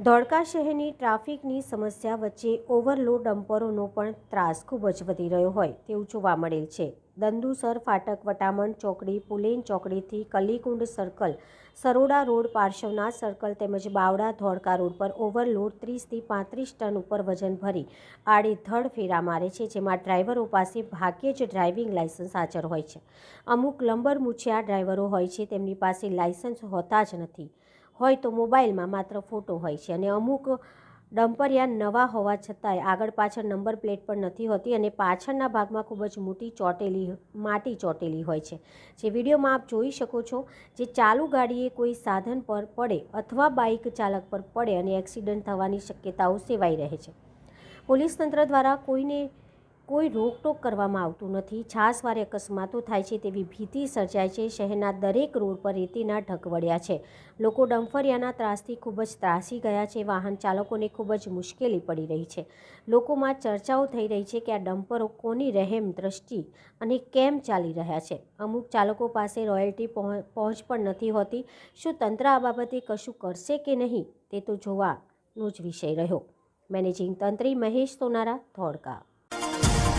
ધોળકા શહેરની ટ્રાફિકની સમસ્યા વચ્ચે ઓવરલોડ ડમ્પરોનો પણ ત્રાસ ખૂબ જ વધી રહ્યો હોય તેવું જોવા મળેલ છે. દંદુસર ફાટક વટામણ ચોકડી, પુલેન ચોકડીથી Kalikund circle, Saroda road Parshwanath circle તેમજ બાવડા ધોળકા રોડ પર ઓવરલોડ ત્રીસથી પાંત્રીસ ટન ઉપર વજન ભરી આડેધડ ફેરા મારે છે, જેમાં ડ્રાઈવરો પાસે ભાગ્યે જ ડ્રાઇવિંગ લાયસન્સ હાજર હોય છે. અમુક લંબર મૂછિયા ડ્રાઈવરો હોય છે, તેમની પાસે લાયસન્સ હોતા જ નથી. હોય તો મોબાઈલમાં માત્ર ફોટો હોય છે અને અમુક ડમ્પરિયા નવા હોવા છતાંય આગળ પાછળ નંબર પ્લેટ પણ નથી હોતી અને પાછળના ભાગમાં ખૂબ જ મોટી ચોટેલી, માટી ચોટેલી હોય છે. જે વિડીયોમાં આપ જોઈ શકો છો, જે ચાલુ ગાડીએ કોઈ સાધન પર પડે અથવા બાઇક ચાલક પર પડે અને એક્સિડન્ટ થવાની શક્યતાઓ સેવાઈ રહે છે. પોલીસ તંત્ર દ્વારા કોઈને કોઈ રોકટોક કરવામાં આવતું નથી. છાસવારે અકસ્માતો થાય છે તેવી ભીતિ સર્જાય છે. શહેરના દરેક રોડ પર રેતીના ઢગવડ્યા છે. લોકો ડંફરિયાના ત્રાસથી ખૂબ જ ત્રાસી ગયા છે. વાહન ચાલકોને ખૂબ જ મુશ્કેલી પડી રહી છે. લોકોમાં ચર્ચાઓ થઈ રહી છે કે આ ડમ્પરો કોની રહેમ દ્રષ્ટિ અને કેમ ચાલી રહ્યા છે. અમુક ચાલકો પાસે રોયલ્ટી પહોં- પહોંચ પણ નથી હોતી. શું તંત્ર આ બાબતે કશું કરશે કે નહીં તે તો જોવાનો જ વિષય રહ્યો. મેનેજિંગ તંત્રી મહેશ સોનારા, ધોળકા.